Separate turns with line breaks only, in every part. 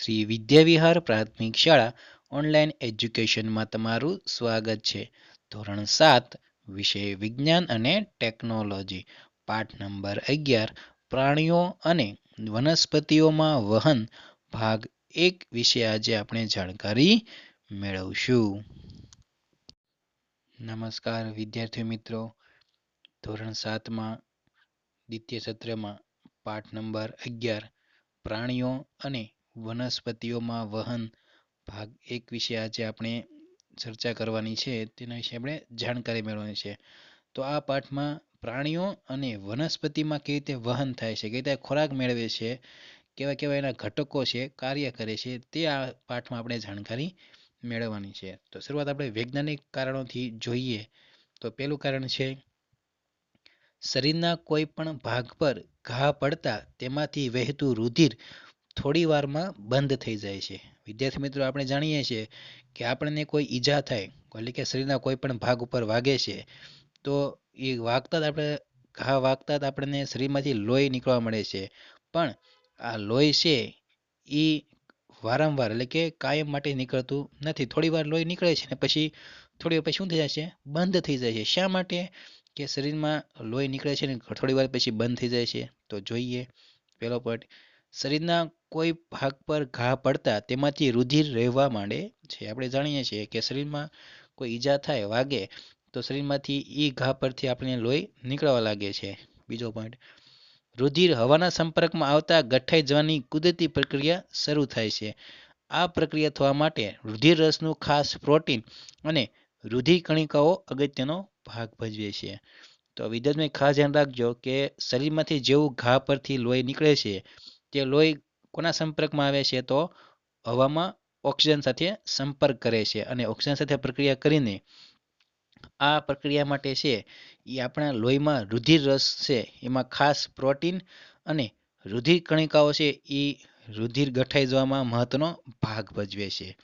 શ્રી વિદ્યાવિહાર પ્રાથમિક શાળા ઓનલાઈન એજ્યુકેશનમાં તમારું સ્વાગત છે. ધોરણ સાત, વિષય વિજ્ઞાન અને ટેકનોલોજી. પાઠ નંબર અગિયાર, પ્રાણીઓ અને વનસ્પતિઓમાં વહન. ભાગ એક વિશે આજે આપણે જાણકારી મેળવશું. નમસ્કાર વિદ્યાર્થી મિત્રો. ધોરણ સાતમાં, દ્વિતીય સત્રમાં પાઠ નંબર અગિયાર, પ્રાણીઓ અને વનસ્પતિઓમાં વહન ભાગ એક વિશે આજે આપણે ચર્ચા કરવાની છે. તેના વિશે આપણે જાણકારી મેળવવાની છે. તો આ પાઠમાં પ્રાણીઓ અને વનસ્પતિમાં કેવી રીતે વહન થાય છે, કેવી રીતે ખોરાક મેળવે છે, કેવા કેવા એના ઘટકો છે, કાર્ય કરે છે, તે આ પાઠમાં આપણે જાણકારી મેળવવાની છે. તો શરૂઆત આપણે વૈજ્ઞાનિક કારણોથી જોઈએ તો પહેલું કારણ છે, શરીરના કોઈ પણ ભાગ પર ઘા પડતા તેમાંથી વહેતું રુધિર થોડી વારમાં બંધ થઈ જાય છે. વિદ્યાર્થી મિત્રો, આપણે જાણીએ છીએ કે આપણને કોઈ ઈજા થાય, એટલે કે શરીરના કોઈ પણ ભાગ ઉપર વાગે છે, તો એ વાગતા જ આપણે, ઘા વાગતા જ આપણને શરીરમાંથી લોહી નીકળવા મળે છે. પણ આ લોહી છે એ વારંવાર, એટલે કે કાયમ માટે નીકળતું નથી. થોડી વાર લોહી નીકળે છે ને પછી થોડી વાર પછી શું થઈ જાય છે? બંધ થઈ જાય છે. શા માટે? કે શરીરમાં લોહી નીકળે છે ને થોડી વાર પછી બંધ થઈ જાય છે. તો જોઈએ. પહેલો પોઈન્ટ શરીરના કોઈ ભાગ પર ઘા પડતા તેમાંથી રુધિર રહેવા માંડે છે. આપણે જાણીએ છીએ કે શરીરમાં કોઈ ઈજા થાય, વાગે, તો શરીરમાંથી એ ઘા પરથી આપણે લોહી નીકળવા લાગે છે. બીજો પોઈન્ટ રુધિર હવાના સંપર્કમાં આવતા ગઠાઈ જવાની કુદરતી પ્રક્રિયા શરૂ થાય છે. આ પ્રક્રિયા થવા માટે રુધિર રસનું ખાસ પ્રોટીન અને રુધિર કણિકાઓ અગત્યનો ભાગ ભજવે છે. તો વિદ્યાર્થી ખાસ ધ્યાન રાખજો કે શરીરમાંથી જેવું ઘા પરથી લોહી નીકળે છે તે લોહી કોના સંપર્કમાં આવે છે તો હવામાં ઓક્સિજન સાથે સંપર્ક કરે છે અને ઓક્સિજન સાથે પ્રક્રિયા કરીને આ પ્રક્રિયા માટે છે એ આપણા લોહીમાં રુધિર રસ છે. એમાં ખાસ પ્રોટીન અને રુધિર કણિકાઓ છે એ રુધિર ગઠાઈ જવામાં મહત્વનો ભાગ ભજવે છે.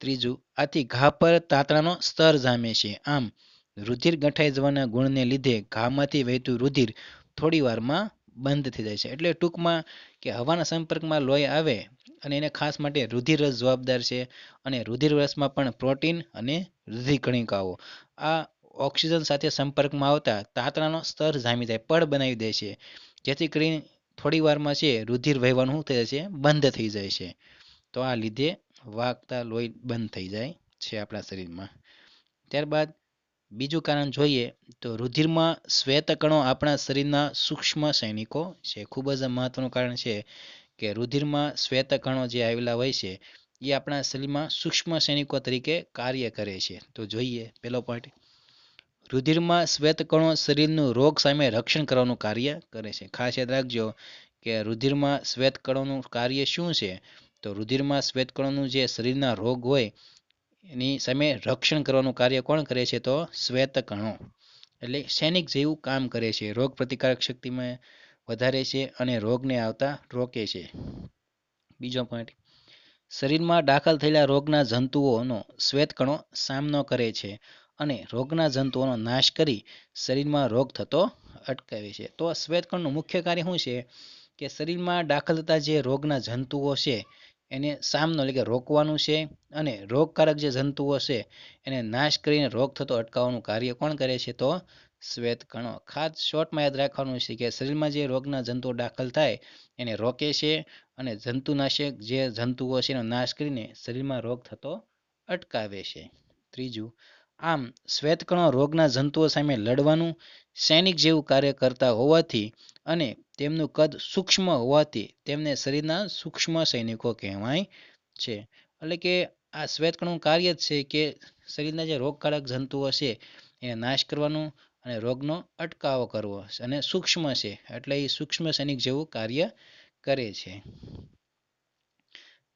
ત્રીજું, આથી ઘા પર તાતણાનો સ્તર જામે છે. આમ, રુધિર ગઠાઈ જવાના ગુણને લીધે ઘામાંથી વહેતું રુધિર થોડી વારમાં બંધ થઈ જાય છે. એટલે ટૂંકમાં કે હવાના સંપર્કમાં લોહી આવે અને એને ખાસ માટે રુધિરરસ જવાબદાર છે અને રુધિર રસમાં પણ પ્રોટીન અને રુધિર કણિકાઓ આ ઓક્સિજન સાથે સંપર્કમાં આવતા તાતણાનો સ્તર જામી જાય, પડ બનાવી દે છે. જેથી કરીને થોડી વારમાં છે રુધિર વહેવાનું શું થઈ જાય છે? બંધ થઈ જાય છે. તો આ લીધે વાગતા લોહી બંધ થઈ જાય છે આપણા શરીરમાં. ત્યારબાદ બીજું કારણ જોઈએ તો રુધિરમાં શ્વેતકણો આપણા શરીરના સૂક્ષ્મ સૈનિકો છે. ખૂબ જ મહત્વનું કારણ છે કે રુધિરમાં શ્વેતકણો જે આવેલા હોય છે, એ આપણા શરીરમાં સૂક્ષ્મ સૈનિકો તરીકે કાર્ય કરે છે. તો જોઈએ પહેલો પોઈન્ટ રુધિરમાં શ્વેતકણો શરીરનું રોગ સામે રક્ષણ કરવાનું કાર્ય કરે છે. ખાસ યાદ રાખજો કે રુધિરમાં શ્વેતકણોનું કાર્ય શું છે? તો રુધિરમાં શ્વેતકણોનું જે શરીરના રોગ હોય એની સામે રક્ષણ કરવાનું કાર્ય કોણ કરે છે તો શ્વેતકણો એટલે સૈનિક જેવું કામ કરે છે. રોગ પ્રતિકારક શક્તિમાં વધારે છે અને રોગને આવતા રોકે છે. બીજો પોઈન્ટ શરીરમાં દાખલ થયેલા રોગના જંતુઓનો શ્વેતકણો સામનો કરે છે અને રોગના જંતુઓનો નાશ કરી શરીરમાં રોગ થતો અટકાવે છે. તો શ્વેતકણનું મુખ્ય કાર્ય શું છે? કે શરીરમાં દાખલ થતા જે રોગના જંતુઓ છે એને સામનો એટલે કે રોકવાનું છે અને રોગકારક જે જંતુઓ છે, એને નાશ કરીને રોગ થતો અટકાવવાનું કાર્ય કોણ કરે છે તો શ્વેતકણો ખાસ શોર્ટમાં યાદ રાખવાનું છે કે શરીરમાં જે રોગના જંતુઓ દાખલ થાય, એને રોકે છે અને જંતુનાશક જે જંતુઓ છે એનો નાશ કરીને શરીરમાં રોગ થતો અટકાવે છે. ત્રીજું, આમ શ્વેતકણો રોગના જંતુઓ સામે લડવાનું સૈનિક જેવું કાર્ય કરતા હોવાથી અને તેમનું કદ સૂક્ષ્મ હોવાથી તેમને શરીરના સૂક્ષ્મ સૈનિકો કહેવાય છે. એટલે કે આ શ્વેતકણનું કાર્ય જ છે કે શરીરના જે રોગકારક જંતુઓ છે, એને નાશ કરવાનું અને રોગનો અટકાવો કરવો અને સૂક્ષ્મ છે. એટલે એ સૂક્ષ્મ સૈનિક જેવું કાર્ય કરે છે.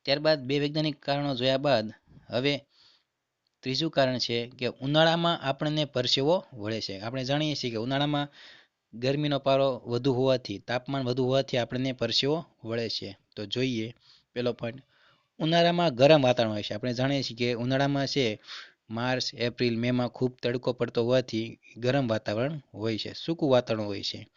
ત્યારબાદ બે વૈજ્ઞાનિક કારણો જોયા બાદ હવે ત્રીજું કારણ છે કે ઉનાળામાં આપણને પરસેવો વળે છે. આપણે જાણીએ છીએ કે ઉનાળામાં ગરમીનો પારો વધુ હોવાથી, તાપમાન વધુ હોવાથી આપણને પરસેવો વળે છે. તો જોઈએ, પેલો પોઈન્ટ ઉનાળામાં ગરમ વાતાવરણ હોય છે. આપણે જાણીએ છીએ કે ઉનાળામાં છે, માર્ચ, એપ્રિલ, મેમાં ખૂબ તડકો પડતો હોવાથી ગરમ વાતાવરણ હોય છે, સૂકું વાતાવરણ હોય છે.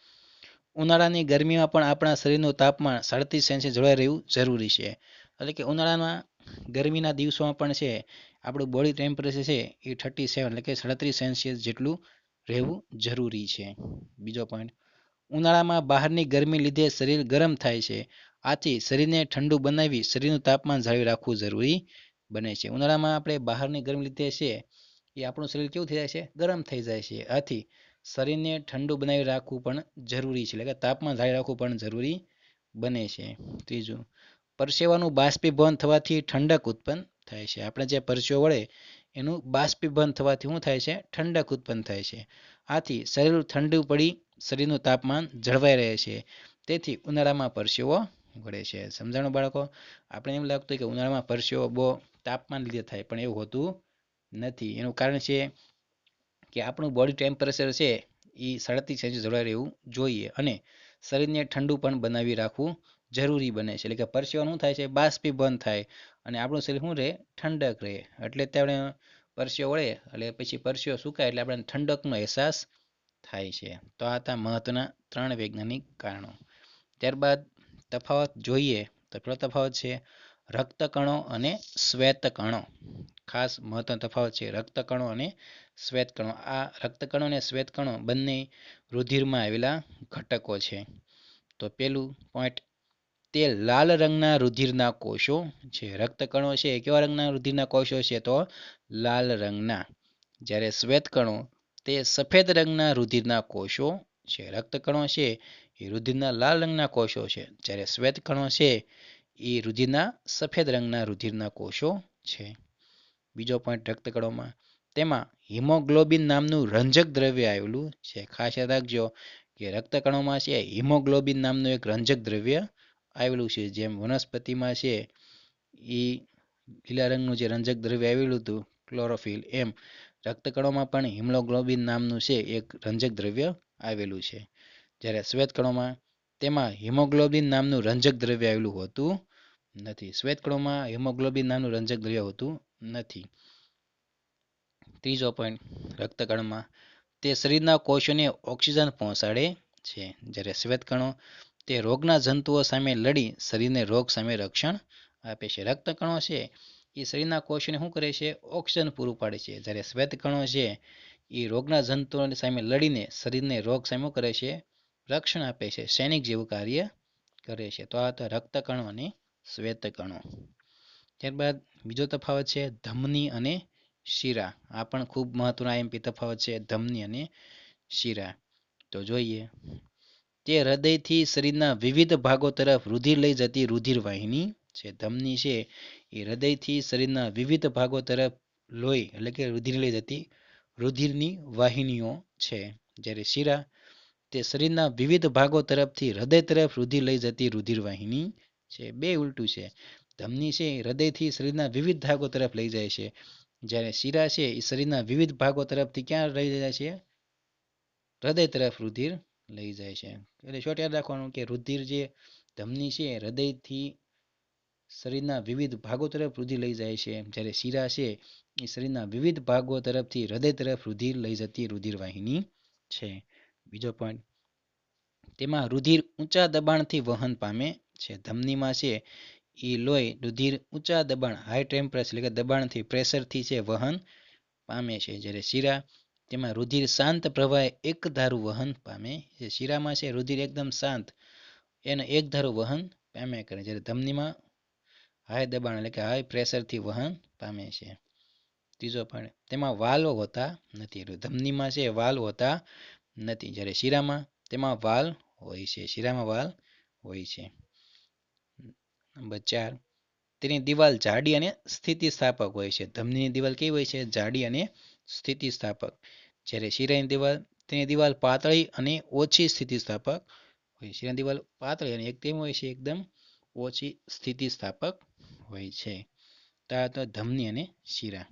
ઉનાળાની ગરમીમાં પણ આપણા શરીરનું તાપમાન સાડત્રીસ સેલ્સિયસ જળવાઈ રહેવું જરૂરી છે. એટલે કે ઉનાળામાં ગરમીના દિવસોમાં પણ છે, આપણું બોડી ટેમ્પરેચર છે એ થર્ટી સેવન એટલે કે સાડત્રીસ સેન્સિયસ જેટલું રહેવું જરૂરી છે. બીજો પોઈન્ટ ઉનાળામાં બહારની ગરમી લીધે શરીર ગરમ થાય છે. આથી શરીરને ઠંડુ બનાવી શરીરનું તાપમાન જાળવી રાખવું જરૂરી બને છે. ઉનાળામાં આપણે બહારની ગરમી લીધે છે એ આપણું શરીર કેવું થઈ જાય છે? ગરમ થઈ જાય છે. આથી શરીરને ઠંડુ બનાવી રાખવું પણ જરૂરી છે. એટલે કે તાપમાન જાળવી રાખવું પણ જરૂરી બને છે. ત્રીજું, પરસેવાનું બાષ્પીભવન થવાથી ઠંડક ઉત્પન્ન થાય છે. આપણે જે પરસેવો વળે, એનું બાષ્પીભવન થવાથી શું થાય છે? ઠંડક ઉત્પન્ન થાય છે. આથી શરીર ઠંડુ પડી, શરીરનું તાપમાન જળવાઈ રહે છે. તેથી ઉનાળામાં પરસેવો વળે છે. સમજાણું બાળકો? આપણે એમ લાગતું કે ઉનાળામાં પરસેવો બહુ તાપમાન લીધે થાય, પણ એવું હોતું નથી. એનું કારણ છે કે આપણું બોડી ટેમ્પરેચર છે એ સાડત્રીસ સેલ્સિયસ જળવાઈ રહેવું જોઈએ અને શરીરને ઠંડુ પણ બનાવી રાખવું જરૂરી બને છે. એટલે કે પરસેવાનું શું થાય છે બાષ્પીભવન થાય અને આપણું શરીર શું રહે? ઠંડક રહે. એટલે આપણે પરસેવો વળે એટલે પછી પરસેવો સુકાય એટલે આપણને ઠંડકનો અહેસાસ થાય છે. તો આ હતા મહત્વના ત્રણ વૈજ્ઞાનિક કારણો. ત્યારબાદ તફાવત જોઈએ તો પેલો તફાવત છે રક્તકણો અને શ્વેતકણો. ખાસ મહત્વનો તફાવત છે રક્તકણો અને શ્વેતકણો. આ રક્તકણો અને શ્વેતકણો બંને રુધિરમાં આવેલા ઘટકો છે. તો પેલું પોઈન્ટ તે લાલ રંગના રુધિરના કોષો છે રક્તકણો છે, એ કેવા રંગના રુધિરના કોષો છે તો લાલ રંગના. જ્યારે શ્વેતકણો તે સફેદ રંગના રુધિરના કોષો છે રક્તકણો છે, એ રુધિરના લાલ રંગના કોષો છે. જ્યારે શ્વેતકણો છે, એ રુધિરના સફેદ રંગના રુધિરના કોષો છે. બીજો પોઈન્ટ રક્તકણોમાં તેમાં હિમોગ્લોબિન નામનું રંજક દ્રવ્ય આવેલું છે. ખાસ યાદ રાખજો કે રક્તકણોમાં છે, હિમોગ્લોબિન નામનું એક રંજક દ્રવ્ય આવેલું છે. જેમ વનસ્પતિમાં છે એ લીલા રંગનું જે રંજક દ્રવ્ય આવેલું હતું ક્લોરોફિલ એમ, રક્તકણોમાં પણ હિમોગ્લોબિન નામનું છે, એક રંજક દ્રવ્ય આવેલું છે. જ્યારે શ્વેતકણોમાં તેમાં હિમોગ્લોબિન નામનું રંજક દ્રવ્ય આવેલું હોતું નથી. શ્વેતકણોમાં હિમોગ્લોબિન નામનું રંજક દ્રવ્ય હોતું નથી. ત્રીજો પોઈન્ટ રક્તકણમાં તે શરીરના કોષોને ઓક્સિજન પહોંચાડે છે. જ્યારે શ્વેતકણો તે રોગના જંતુઓ સામે લડી, શરીરને રોગ સામે રક્ષણ આપે છે. રક્તકણો છે, એ શરીરના કોષને શું કરે છે? ઓક્સિજન પૂરું પાડે છે. જ્યારે શ્વેતકણો છે, એ રોગના જંતુઓની સામે લડીને શરીરને રોગ સામે કરે છે? રક્ષણ આપે છે. સૈનિક જેવું કાર્ય કરે છે. તો આ હતા રક્તકણો અને શ્વેતકણો. ત્યારબાદ બીજો તફાવત છે, ધમની અને શીરા. આ પણ ખૂબ મહત્વના એમપી તફાવત છે, ધમની અને શીરા. તો જોઈએ. તે હૃદયથી શરીરના વિવિધ ભાગો તરફ રુધિર લઈ જતી રુધિર વાહિની છે ધમની છે, એ હૃદયથી શરીરના વિવિધ ભાગો તરફ લોહી એટલે કે રુધિર લઈ જતી રુધિરની વાહિનીઓ છે. જ્યારે શિરા તે શરીરના વિવિધ ભાગો તરફથી હૃદય તરફ રુધિર લઈ જતી રુધિર વાહિની છે, બે ઉલટું છે. ધમની છે હૃદયથી શરીરના વિવિધ ભાગો તરફ લઈ જાય છે. જ્યારે શિરા છે, એ શરીરના વિવિધ ભાગો તરફથી ક્યાં લઈ જાય છે? હૃદય તરફ રુધિર લઈ જાય છે. એટલે શોર્ટ યાદ રાખવાનું કે રુધિર જે ધમની છે, હૃદયથી શરીરના વિવિધ ભાગો તરફ રુધિર લઈ જાય છે. જ્યારે શીરા છે, એ શરીરના વિવિધ ભાગો તરફથી હૃદય તરફ રુધિર લઈ જતી રુધિરવાહિની છે. બીજો પોઈન્ટ તેમાં રુધિર ઊંચા દબાણથી વહન પામે છે. ધમનીમાં છે, એ લોહી રુધિર ઊંચા દબાણ હાઈ ટેમ્પરેચર એટલે કે દબાણથી પ્રેશરથી છે, વહન પામે છે. જ્યારે શીરા તેમાં રુધિર શાંત પ્રવાહે એક ધારું વહન પામે છે. શિરામાં છે, રુધિર એકદમ શાંત. એને એક ધારું વહન પામે કરે જ્યારે ધમનીમાં હાઈ દબાણ એટલે કે હાઈ પ્રેશરથી વહન પામે છે. ત્રીજો પણ તેમાં વાલ્વ હોતા નથી. ધમનીમાં છે વાલ્વ હોતા નથી. જ્યારે શીરામાં, તેમાં વાલ હોય છે. શીરામાં વાલ હોય છે. નંબર ચાર, તેની દિવાલ જાડી અને સ્થિતિસ્થાપક હોય છે. ધમનીની દિવાલ કેવી હોય છે? જાડી અને સ્થિતિસ્થાપક. જ્યારે શિરાની દિવાલ, તેની દિવાલ પાતળી અને ઓછી સ્થિતિસ્થાપક હોય. શિરાની દિવાલ પાતળી અને એક તેમ હોય છે, એકદમ ઓછી સ્થિતિસ્થાપક હોય છે. તો ધમની અને શિરા.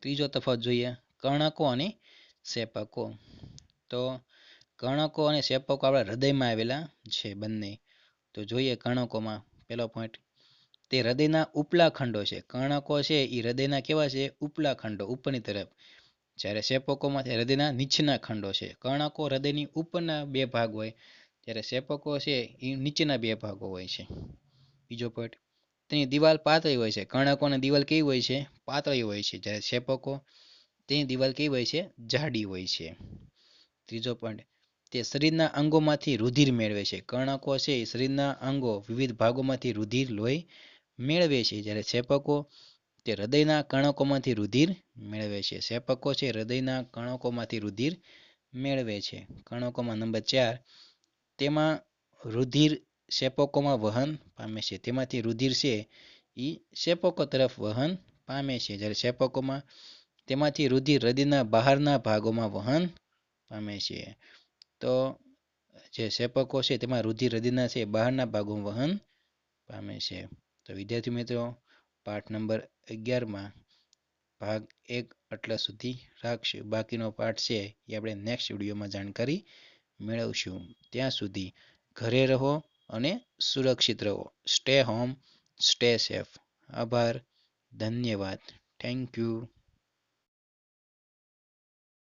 ત્રીજો તફાવત જોઈએ, કર્ણકો અને સેપકો. તો કર્ણકો અને સેપકો આપણા હૃદયમાં આવેલા છે બંને. તો જોઈએ કર્ણકોમાં, પહેલો પોઈન્ટ તે હૃદયના ઉપલા ખંડો છે. કર્ણકો છે એ હૃદયના કેવા છે? ઉપલા ખંડો, ઉપરની તરફ. જ્યારે શેપકોમાં હૃદયના નીચેના ખંડો છે. કર્ણકો હૃદયની ઉપરના બે ભાગ હોય, જ્યારે શેપકો છે, એ નીચેના બે ભાગો હોય છે. બીજો પોઈન્ટ તેની દિવાલ પાતળી હોય છે. કર્ણકોની દિવાલ કેવી હોય છે? પાતળી હોય છે. જ્યારે શેપકો તેની દિવાલ કેવી હોય છે? જાડી હોય છે. ત્રીજો પોઈન્ટ તે શરીરના અંગોમાંથી રુધિર મેળવે છે. કર્ણકો છે, એ શરીરના અંગો વિવિધ ભાગોમાંથી રુધિર લોહી મેળવે છે. જ્યારે સેપકો તે હૃદયના કણકોમાંથી રુધિર મેળવે છે. સેપકો છે હૃદયના કણકોમાંથી રુધિર મેળવે છે. કણકોમાં નંબર ચાર, તેમાં રુધિર સેપકોમાં વહન પામે છે. તેમાંથી રુધિર છે એ સેપકો તરફ વહન પામે છે. જ્યારે સેપકોમાં તેમાંથી રુધિર હૃદયના બહારના ભાગોમાં વહન પામે છે. તો જે સેપકો છે તેમાં રુધિર હૃદયના છે બહારના ભાગોમાં વહન પામે છે. તો વિદ્યાર્થી મિત્રો પાઠ નંબર અગિયારમાં ભાગ એક આટલા સુધી રાખશું. બાકીનો પાઠ છે એ આપણે નેક્સ્ટ વિડીયોમાં જાણકારી મેળવશું. ત્યાં સુધી ઘરે રહો અને સુરક્ષિત રહો. સ્ટે હોમ સ્ટે સેફ આભાર, ધન્યવાદ. Thank you